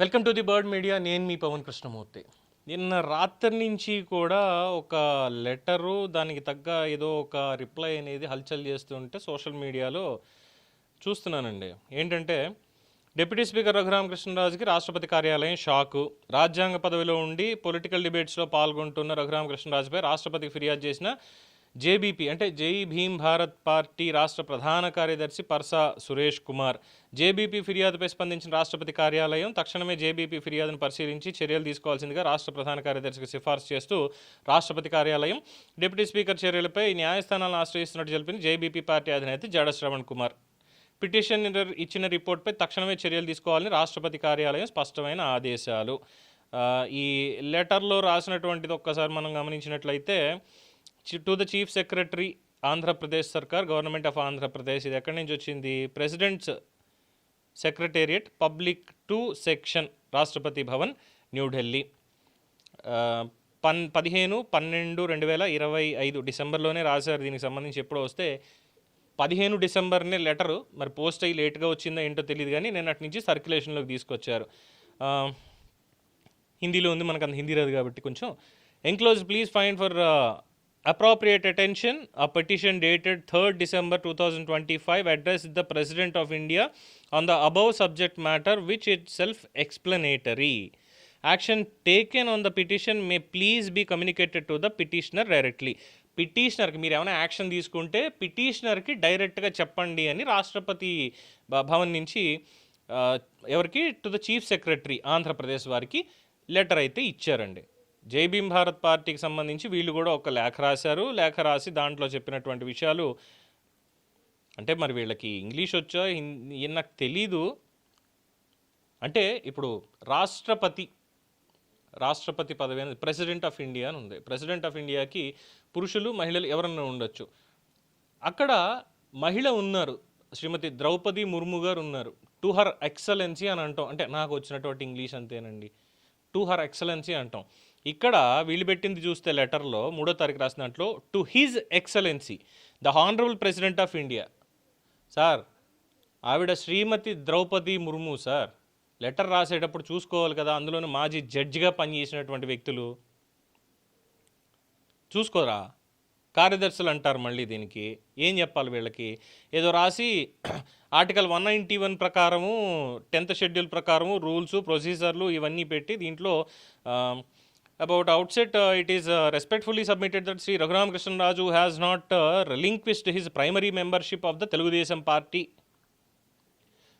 Welcome to the bird media. నేను మీ పవన్ కృష్ణమూర్తి. నిన్న రాత్రి నుంచి కూడా ఒక లెటరు దానికి తగ్గ ఏదో ఒక రిప్లై అనేది హల్చల్ చేస్తుంటే సోషల్ మీడియాలో చూస్తున్నానండి. ఏంటంటే డిప్యూటీ స్పీకర్ రఘురామకృష్ణరాజుకి రాష్ట్రపతి కార్యాలయం షాకు. రాజ్యాంగ పదవిలో ఉండి పొలిటికల్ డిబేట్స్లో పాల్గొంటున్న రఘురామకృష్ణరాజుపై రాష్ట్రపతికి ఫిర్యాదు చేసిన జేబీపీ అంటే జై భీమ్ భారత్ పార్టీ రాష్ట్ర ప్రధాన కార్యదర్శి పర్సా సురేష్ కుమార్. జేబీపీ ఫిర్యాదుపై స్పందించిన రాష్ట్రపతి కార్యాలయం తక్షణమే జేబీపీ ఫిర్యాదును పరిశీలించి చర్యలు తీసుకోవాల్సిందిగా రాష్ట్ర ప్రధాన కార్యదర్శికి సిఫార్సు చేస్తూ రాష్ట్రపతి కార్యాలయం డిప్యూటీ స్పీకర్ చర్యలపై న్యాయస్థానాలను ఆశ్రయిస్తున్నట్టు తెలిపిన జేబీపీ పార్టీ అధినేత జడ శ్రవణ్ కుమార్. పిటిషన్ ఇచ్చిన రిపోర్ట్పై తక్షణమే చర్యలు తీసుకోవాలని రాష్ట్రపతి కార్యాలయం స్పష్టమైన ఆదేశాలు. ఈ లెటర్లో రాసినటువంటిది ఒక్కసారి మనం గమనించినట్లయితే to the chief secretary Andhra Pradesh సర్కార్ గవర్నమెంట్ ఆఫ్ ఆంధ్రప్రదేశ్ ఇది ఎక్కడి నుంచి వచ్చింది? President's secretariat public two section Rashtrapati Bhavan New Delhi పన్ పదిహేను పన్నెండు రెండు వేల ఇరవై ఐదు డిసెంబర్లోనే రాశారు. దీనికి సంబంధించి ఎప్పుడో వస్తే పదిహేను డిసెంబర్నే లెటరు మరి పోస్ట్ అయ్యి లేట్గా వచ్చిందో ఏంటో తెలియదు కానీ నేను అటు నుంచి సర్క్యులేషన్లోకి తీసుకొచ్చారు. హిందీలో ఉంది మనకు అంత హిందీ రాదు కాబట్టి కొంచెం. Enclose please find for appropriate attention a petition dated third December two thousand twenty five address the president of India on the above subject matter which itself explanatory action taken on the petition may please be communicated to the petitioner directly పిటిషనర్కి మీరు ఏమైనా action తీసుకుంటే పిటిషనర్కి డైరెక్ట్గా చెప్పండి అని రాష్ట్రపతి భ- భవన్ నుంచి ఎవరికి? To the chief secretary Andhra Pradesh వారికి లెటర్ అయితే ఇచ్చారండి. జైభీం భారత్ పార్టీకి సంబంధించి వీళ్ళు కూడా ఒక లేఖ రాశారు. లేఖ రాసి దాంట్లో చెప్పినటువంటి విషయాలు అంటే మరి వీళ్ళకి ఇంగ్లీష్ వచ్చో? నాకు తెలీదు. అంటే ఇప్పుడు రాష్ట్రపతి రాష్ట్రపతి పదవి అనేది ప్రెసిడెంట్ ఆఫ్ ఇండియా అని ఉంది. ప్రెసిడెంట్ ఆఫ్ ఇండియాకి పురుషులు మహిళలు ఎవరన్నా ఉండొచ్చు. అక్కడ మహిళ ఉన్నారు. శ్రీమతి ద్రౌపది ముర్ము గారు ఉన్నారు. టు హర్ ఎక్సలెన్సీ అని అంటాం. అంటే నాకు వచ్చినటువంటి ఇంగ్లీష్ అంతేనండి. టు హర్ ఎక్సలెన్సీ అంటాం. ఇక్కడ వీళ్ళు పెట్టింది చూస్తే లెటర్లో మూడో తారీఖు రాసిన దాంట్లో to his excellency the honourable president of India sir ఆవిడ శ్రీమతి ద్రౌపది ముర్ము సార్. లెటర్ రాసేటప్పుడు చూసుకోవాలి కదా అందులోనూ మాజీ జడ్జిగా పనిచేసినటువంటి వ్యక్తులు. చూసుకోరా కార్యదర్శులు అంటారు మళ్ళీ దీనికి. ఏం చెప్పాలి వీళ్ళకి? ఏదో రాసి ఆర్టికల్ వన్ నైంటీ వన్ ప్రకారము టెన్త్ షెడ్యూల్ ప్రకారము రూల్స్ ప్రొసీజర్లు ఇవన్నీ పెట్టి దీంట్లో about outset it is respectfully submitted that Shri Raghurama Krishna Raju has not relinquished his primary membership of the Telugu Desam party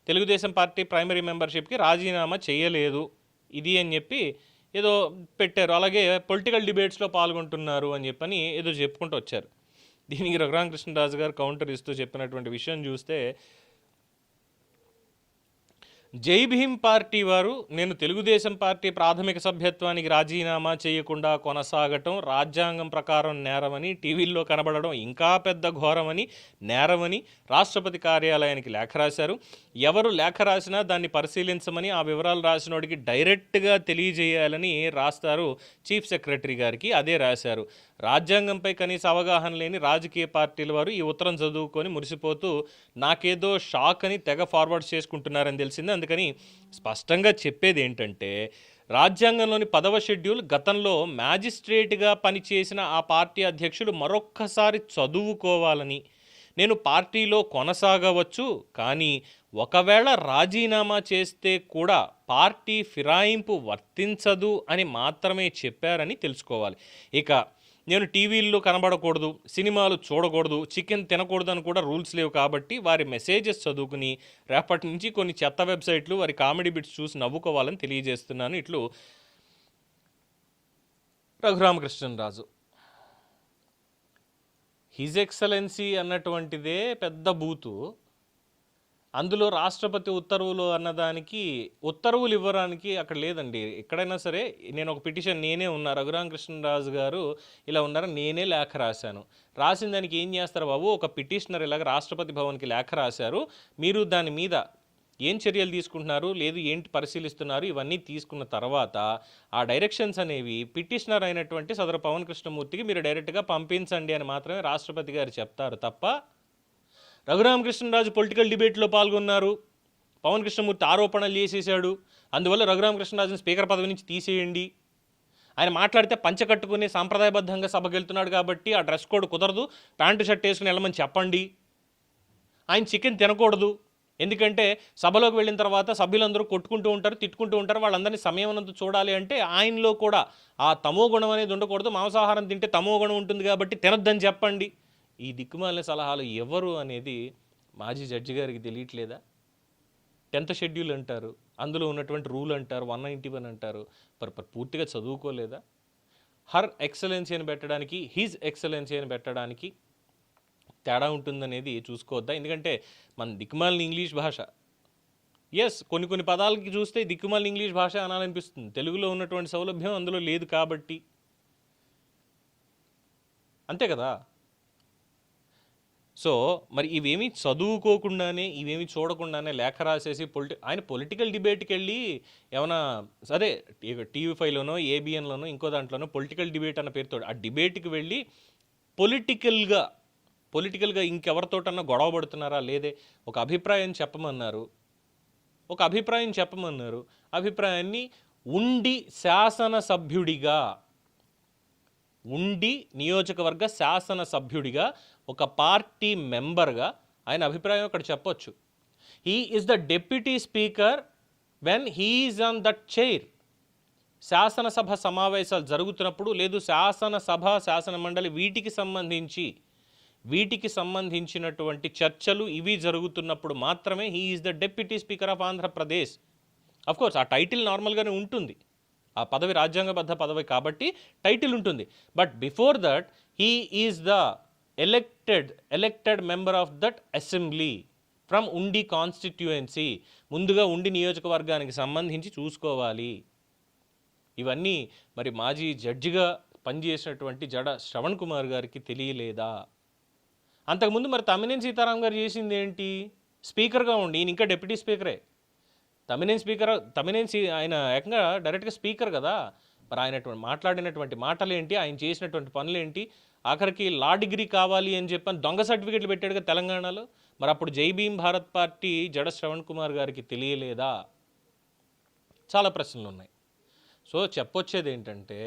Telugu Desam party primary మెంబర్షిప్కి రాజీనామా చేయలేదు. ఇది అని చెప్పి ఏదో పెట్టారు. అలాగే పొలిటికల్ డిబేట్స్లో పాల్గొంటున్నారు అని చెప్పని ఏదో చెప్పుకుంటూ వచ్చారు. దీనికి రఘురామకృష్ణరాజు గారు కౌంటర్ ఇస్తూ చెప్పినటువంటి విషయం చూస్తే జై భీమ్ పార్టీ వారు నేను తెలుగుదేశం పార్టీ ప్రాథమిక సభ్యత్వానికి రాజీనామా చేయకుండా కొనసాగటం రాజ్యాంగం ప్రకారం నేరమని టీవీల్లో కనబడడం ఇంకా పెద్ద ఘోరమని నేరమని రాష్ట్రపతి కార్యాలయానికి లేఖ రాశారు. ఎవరు లేఖ రాసినా దాన్ని పరిశీలించమని ఆ వివరాలు రాసినోడికి డైరెక్ట్గా తెలియజేయాలని రాస్తారు చీఫ్ సెక్రటరీ గారికి అదే రాశారు. రాజ్యాంగంపై కనీస అవగాహన లేని రాజకీయ పార్టీల వారు ఈ ఉత్తరం చదువుకొని మురిసిపోతూ నాకేదో షాక్ అని తెగ ఫార్వర్డ్ చేసుకుంటున్నారని తెలిసింది. అందుకే అందుకని స్పష్టంగా చెప్పేది ఏంటంటే రాజ్యాంగంలోని పదవ షెడ్యూల్ గతంలో మ్యాజిస్ట్రేట్గా పనిచేసిన ఆ పార్టీ అధ్యక్షుడు మరొక్కసారి చదువుకోవాలని. నేను పార్టీలో కొనసాగవచ్చు కానీ ఒకవేళ రాజీనామా చేస్తే కూడా పార్టీ ఫిరాయింపు వర్తించదు అని మాత్రమే చెప్పారని తెలుసుకోవాలి. ఇక నేను టీవీల్లో కనబడకూడదు సినిమాలు చూడకూడదు చికెన్ తినకూడదు అని కూడా రూల్స్ లేవు కాబట్టి వారి మెసేజెస్ చదువుకుని రేపటి నుంచి కొన్ని చెత్త వెబ్సైట్లు వారి కామెడీ బిట్స్ చూసి నవ్వుకోవాలని తెలియజేస్తున్నాను. ఇట్లు రఘురామకృష్ణరాజు. హిజ్ ఎక్సలెన్సీ అన్నటువంటిదే పెద్ద బూతు. అందులో రాష్ట్రపతి ఉత్తర్వులు అన్నదానికి ఉత్తర్వులు ఇవ్వడానికి అక్కడ లేదండి. ఎక్కడైనా సరే నేను ఒక పిటిషన్ నేనే ఉన్నా రఘురామ కృష్ణరాజు గారు ఇలా ఉన్నారని నేనే లేఖ రాశాను. రాసిన దానికి ఏం చేస్తారు బాబు? ఒక పిటిషనర్ ఇలాగ రాష్ట్రపతి భవన్కి లేఖ రాశారు. మీరు దాని మీద ఏం చర్యలు తీసుకుంటున్నారు? లేదు ఏంటి పరిశీలిస్తున్నారు? ఇవన్నీ తీసుకున్న తర్వాత ఆ డైరెక్షన్స్ అనేవి పిటిషనర్ అయినటువంటి సదరు పవన్ కృష్ణమూర్తికి మీరు డైరెక్ట్గా పంపించండి అని మాత్రమే రాష్ట్రపతి గారు చెప్తారు తప్ప రఘురామకృష్ణరాజు పొలిటికల్ డిబేట్లో పాల్గొన్నారు. పవన్ కృష్ణమూర్తి ఆరోపణలు చేసేసాడు అందువల్ల రఘురామకృష్ణరాజుని స్పీకర్ పదవి నుంచి తీసేయండి. ఆయన మాట్లాడితే పంచ కట్టుకుని సాంప్రదాయబద్ధంగా సభకు వెళ్తున్నాడు కాబట్టి ఆ డ్రెస్ కోడ్ కుదరదు. ప్యాంటు షర్ట్ వేసుకుని వెళ్ళమని చెప్పండి. ఆయన చికెన్ తినకూడదు. ఎందుకంటే సభలోకి వెళ్ళిన తర్వాత సభ్యులందరూ కొట్టుకుంటూ ఉంటారు తిట్టుకుంటూ ఉంటారు. వాళ్ళందరినీ సమయమనంత చూడాలి అంటే ఆయనలో కూడా ఆ తమో గుణం అనేది ఉండకూడదు. మాంసాహారం తింటే తమో గుణం ఉంటుంది కాబట్టి తినొద్దని చెప్పండి. ఈ దిక్కుమాలిన సలహాలు ఎవరు అనేది మాజీ జడ్జి గారికి తెలియట్లేదా? టెన్త్ షెడ్యూల్ అంటారు అందులో ఉన్నటువంటి రూల్ అంటారు వన్ నైంటీ వన్ అంటారు పర్ పూర్తిగా చదువుకోలేదా? హర్ ఎక్సలెన్సీ అని పెట్టడానికి హిజ్ ఎక్సలెన్సీ అని పెట్టడానికి తేడా ఉంటుందనేది చూసుకోవద్దా? ఎందుకంటే మన దిక్కుమాలిన ఇంగ్లీష్ భాష. ఎస్ కొన్ని కొన్ని పదాలకి చూస్తే దిక్కుమాలిన ఇంగ్లీష్ భాష అనాలనిపిస్తుంది. తెలుగులో ఉన్నటువంటి సౌలభ్యం అందులో లేదు కాబట్టి. అంతే కదా? సో మరి ఇవేమీ చదువుకోకుండానే ఇవేమి చూడకుండానే లేఖ రాసేసి పొలిటి ఆయన పొలిటికల్ డిబేట్కి వెళ్ళి ఏమైనా సరే టీవీ ఫైవ్లోనో ఏబిఎన్లోనో ఇంకో దాంట్లోనో పొలిటికల్ డిబేట్ అన్న పేరుతో ఆ డిబేట్కి వెళ్ళి పొలిటికల్గా పొలిటికల్గా ఇంకెవరితోటన్నా గొడవ పడుతున్నారా లేదే ఒక అభిప్రాయం చెప్పమన్నారు. ఒక అభిప్రాయం చెప్పమన్నారు. అభిప్రాయాన్ని ఉండి శాసనసభ్యుడిగా ఉండి నియోజకవర్గ శాసనసభ్యుడిగా ఒక పార్టీ మెంబర్గా ఆయన అభిప్రాయం అక్కడ చెప్పొచ్చు. He is the deputy speaker when he is on that chair శాసనసభ సమావేశాలు జరుగుతున్నప్పుడు లేదు శాసనసభ శాసన మండలి వీటికి సంబంధించి వీటికి సంబంధించినటువంటి చర్చలు ఇవి జరుగుతున్నప్పుడు మాత్రమే he is the deputy speaker of Andhra Pradesh of course ఆ టైటిల్ నార్మల్గానే ఉంటుంది. ఆ పదవి రాజ్యాంగబద్ధ పదవి కాబట్టి టైటిల్ ఉంటుంది. But before that he is the elected elected member of that assembly from ఉండి కాన్స్టిట్యుయెన్సీ ముందుగా ఉండి నియోజకవర్గానికి సంబంధించి చూసుకోవాలి. ఇవన్నీ మరి మాజీ జడ్జిగా పనిచేసినటువంటి జడ శ్రవణ్ కుమార్ గారికి తెలియలేదా? అంతకుముందు మరి తమ్మినేని సీతారాం గారు చేసింది ఏంటి స్పీకర్గా ఉండి ఈయన ఇంకా డెప్యూటీ స్పీకరే. తమ్మినేని స్పీకర్ తమ్మినేని సీ ఆయన ఏకంగా డైరెక్ట్గా స్పీకర్ కదా. మరి ఆయన మాట్లాడినటువంటి మాటలు ఏంటి ఆయన చేసినటువంటి పనులు ఏంటి ఆఖరికి లా డిగ్రీ కావాలి అని చెప్పని దొంగ సర్టిఫికెట్లు పెట్టాడుగా తెలంగాణలో. మరి అప్పుడు జై భీమ్ భారత్ పార్టీ జడ శ్రవణ్ కుమార్ గారికి తెలియలేదా? చాలా ప్రశ్నలు ఉన్నాయి. సో చెప్పొచ్చేది ఏంటంటే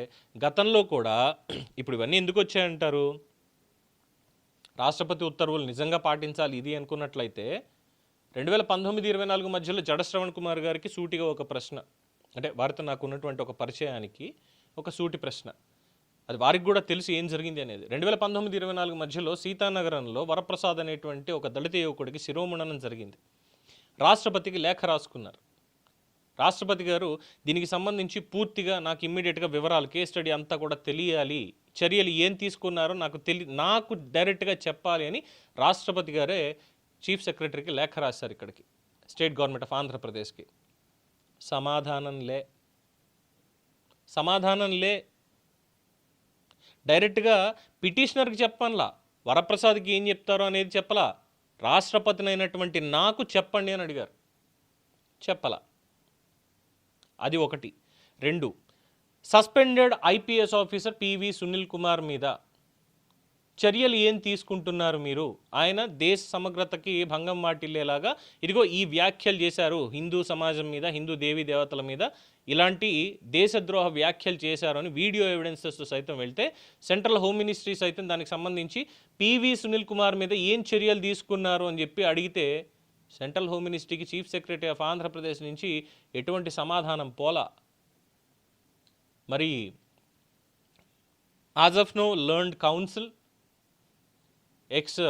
గతంలో కూడా ఇప్పుడు ఇవన్నీ ఎందుకు వచ్చాయంటారు? రాష్ట్రపతి ఉత్తర్వులు నిజంగా పాటించాలి ఇది అనుకున్నట్లయితే రెండు వేల పంతొమ్మిది ఇరవై నాలుగు మధ్యలో జడ శ్రవణ్ కుమార్ గారికి సూటిగా ఒక ప్రశ్న అంటే వారితో నాకు ఉన్నటువంటి ఒక పరిచయానికి ఒక సూటి ప్రశ్న. అది వారికి కూడా తెలిసి ఏం జరిగింది అనేది. రెండు వేల పంతొమ్మిది ఇరవై నాలుగు మధ్యలో సీతానగరంలో వరప్రసాద్ అనేటువంటి ఒక దళిత యువకుడికి శిరోముండనం జరిగింది. రాష్ట్రపతికి లేఖ రాసుకున్నారు. రాష్ట్రపతి గారు దీనికి సంబంధించి పూర్తిగా నాకు ఇమ్మీడియట్గా వివరాలు కేస్ స్టడీ అంతా కూడా తెలియాలి. చర్యలు ఏం తీసుకున్నారో నాకు తెలి నాకు డైరెక్ట్గా చెప్పాలి అని రాష్ట్రపతి గారే చీఫ్ సెక్రటరీకి లేఖ రాశారు ఇక్కడికి స్టేట్ గవర్నమెంట్ ఆఫ్ ఆంధ్రప్రదేశ్కి. సమాధానం లే. సమాధానం లే. డైరెక్ట్గా పిటిషనర్కి చెప్పనులా. వరప్రసాద్కి ఏం చెప్తారో అనేది చెప్పలా. రాష్ట్రపతినైనటువంటి నాకు చెప్పండి అని అడిగారు. చెప్పలా. అది ఒకటి. రెండు. Suspended IPS officer PV Sunil Kumar మీద చర్యలు ఏం తీసుకుంటున్నారు మీరు? ఆయన దేశ సమగ్రతకి భంగం వాటిల్లేలాగా ఇదిగో ఈ వ్యాఖ్యలు చేశారు హిందూ సమాజం మీద హిందూ దేవీ దేవతల మీద. ఇలాంటి దేశద్రోహ వ్యాఖ్యలు చేశారు అని వీడియో ఎవిడెన్సెస్ సైతం వెళ్తే సెంట్రల్ హోమ్ మినిస్ట్రీ సైతం దానికి సంబంధించి పివి సునీల్ కుమార్ మీద ఏం చర్యలు తీసుకున్నారు అని చెప్పి అడిగితే సెంట్రల్ హోమ్ మినిస్ట్రీకి చీఫ్ సెక్రటరీ ఆఫ్ ఆంధ్రప్రదేశ్ నుంచి ఎటువంటి సమాధానం పోలా. మరి as of no learned counsel ex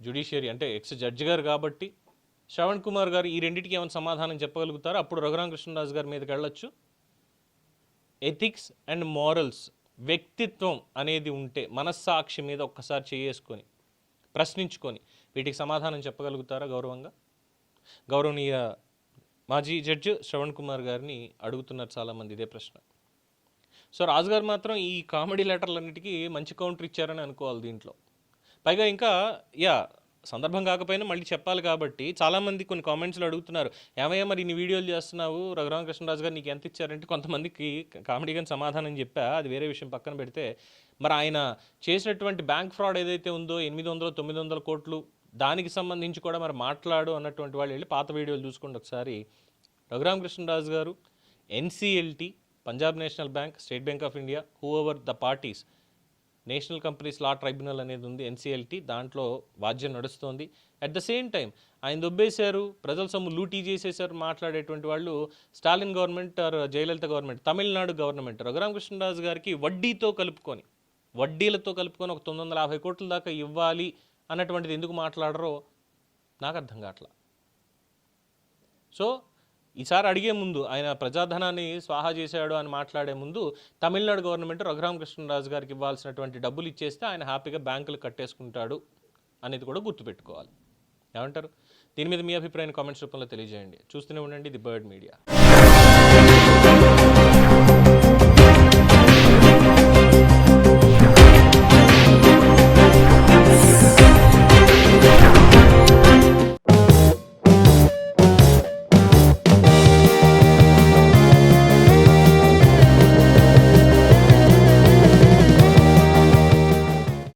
judiciary అంటే ఎక్స్ జడ్జి గారు కాబట్టి శ్రవణ్ కుమార్ గారు ఈ రెండింటికి ఏమైనా సమాధానం చెప్పగలుగుతారో? అప్పుడు రఘురామ కృష్ణరాజు గారి మీదకి వెళ్ళొచ్చు. ఎథిక్స్ అండ్ మారల్స్ వ్యక్తిత్వం అనేది ఉంటే మనస్సాక్షి మీద ఒక్కసారి చేసుకొని ప్రశ్నించుకొని వీటికి సమాధానం చెప్పగలుగుతారా గౌరవంగా? గౌరవనీయ మాజీ జడ్జి శ్రవణ్ కుమార్ గారిని అడుగుతున్నారు చాలామంది ఇదే ప్రశ్న. సో రాజుగారు మాత్రం ఈ కామెడీ లెటర్లన్నిటికీ మంచి కౌంటర్ ఇచ్చారని అనుకోవాలి దీంట్లో. పైగా ఇంకా యా సందర్భం కాకపోయినా మళ్ళీ చెప్పాలి కాబట్టి చాలామంది కొన్ని కామెంట్స్లో అడుగుతున్నారు ఏమయ్యా మరి ఇన్ని వీడియోలు చేస్తున్నావు? రఘురామ కృష్ణరాజు గారు నీకు ఎంత ఇచ్చారంటే కొంతమందికి కామెడీగా సమాధానం చెప్పా అది వేరే విషయం పక్కన పెడితే మరి ఆయన చేసినటువంటి బ్యాంక్ ఫ్రాడ్ ఏదైతే ఉందో ఎనిమిది వందల తొమ్మిది వందల కోట్లు దానికి సంబంధించి కూడా మరి మాట్లాడు అన్నటువంటి వాళ్ళు వెళ్ళి పాత వీడియోలు చూసుకోండి ఒకసారి రఘురామ కృష్ణరాజు గారు NCLT Punjab national bank state bank of India who over the parties national companies law tribunal అనేది ఉంది ఎన్సీఎల్టీ దాంట్లో వాద్యం నడుస్తోంది. అట్ ద సేమ్ టైం ఆయన దొబ్బేశారు ప్రజల సొమ్ము లూటీ చేసేసారు మాట్లాడేటువంటి వాళ్ళు Stalin government or Jayalalithaa government Tamil Nadu government. Raghurama Krishna Raju గారికి వడ్డీతో కలుపుకొని వడ్డీలతో కలుపుకొని ఒక తొమ్మిది వందల యాభై కోట్ల దాకా ఇవ్వాలి అన్నటువంటిది ఎందుకు మాట్లాడరో నాకు అర్థం కావట్లా. సో ఈసారి అడిగే ముందు ఆయన ప్రజాధనాన్ని స్వాహా చేశాడు అని మాట్లాడే ముందు తమిళనాడు గవర్నమెంట్ రఘురామకృష్ణరాజు గారికి ఇవ్వాల్సినటువంటి డబ్బులు ఇచ్చేస్తే ఆయన హ్యాపీగా బ్యాంకులు కట్టేసుకుంటాడు అనేది కూడా గుర్తుపెట్టుకోవాలి. ఏమంటారు? దీని మీద మీ అభిప్రాయాన్ని కామెంట్స్ రూపంలో తెలియజేయండి. చూస్తూనే ఉండండి ది బర్డ్ మీడియా.